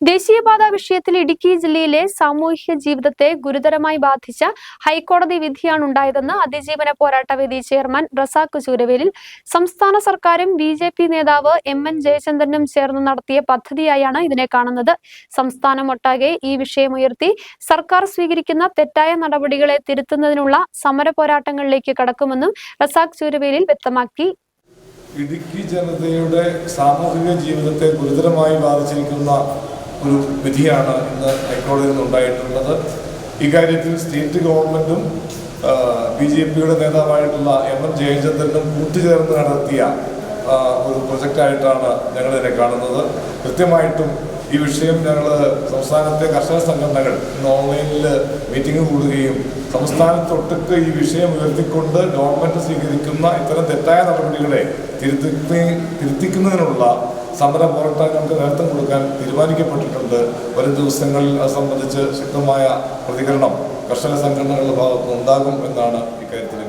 ദേശീയപാത വിഷയത്തിൽ ഇടുക്കി ജില്ലയിലെ സാമൂഹ്യ ജീവിതത്തെ ഗുരുതരമായി ബാധിച്ച ഹൈക്കോടതി വിധിയാണ് ഉണ്ടായതെന്ന് അതിജീവന പോരാട്ട വേദി ചെയർമാൻ റസാഖ് ചൂരവേലിൽ സംസ്ഥാന സർക്കാരും ബി ജെ പി നേതാവ് എം എൻ ജയചന്ദ്രനും ചേർന്ന് നടത്തിയ പദ്ധതിയായാണ് ഇതിനെ കാണുന്നത്. സംസ്ഥാനമൊട്ടാകെ ഈ വിഷയമുയർത്തി സർക്കാർ സ്വീകരിക്കുന്ന തെറ്റായ നടപടികളെ തിരുത്തുന്നതിനുള്ള സമര പോരാട്ടങ്ങളിലേക്ക് കടക്കുമെന്നും റസാഖ് ചൂരവേലിൽ വ്യക്തമാക്കി. ഇടുക്കി ജനതയുടെ സാമൂഹിക ജീവിതത്തെ ഗുരുതരമായി ബാധിച്ചിരിക്കുന്ന ഒരു വിധിയാണ് ഇന്ന് ഹൈക്കോടതിയിൽ നിന്നുണ്ടായിട്ടുള്ളത്. ഇക്കാര്യത്തിൽ സ്റ്റേറ്റ് ഗവൺമെന്റും ബി ജെ പിയുടെ നേതാവായിട്ടുള്ള എം എൻ ജയചന്ദ്രനും കൂട്ടുചേർന്ന് നടത്തിയ ഒരു പ്രൊജക്റ്റായിട്ടാണ് ഞങ്ങളിതിനെ കാണുന്നത്. കൃത്യമായിട്ടും ഈ വിഷയം ഞങ്ങൾ സംസ്ഥാനത്തെ കർഷക സംഘടനകൾ ഇന്ന് ഓൺലൈനിൽ മീറ്റിംഗ് കൂടുകയും സംസ്ഥാനത്തൊട്ടുക്ക് ഈ വിഷയം ഉയർത്തിക്കൊണ്ട് ഗവൺമെന്റ് സ്വീകരിക്കുന്ന ഇത്തരം തെറ്റായ നടപടികളെ തിരുത്തി തിരുത്തിക്കുന്നതിനുള്ള സമര പോരാട്ടങ്ങൾക്ക് നേതൃത്വം കൊടുക്കാൻ തീരുമാനിക്കപ്പെട്ടിട്ടുണ്ട്. വരും ദിവസങ്ങളിൽ അത് സംബന്ധിച്ച് ശക്തമായ പ്രതികരണം കർഷക സംഘടനകളുടെ ഭാഗത്തുനിന്ന് ഉണ്ടാകും എന്നാണ് ഇക്കാര്യത്തിൽ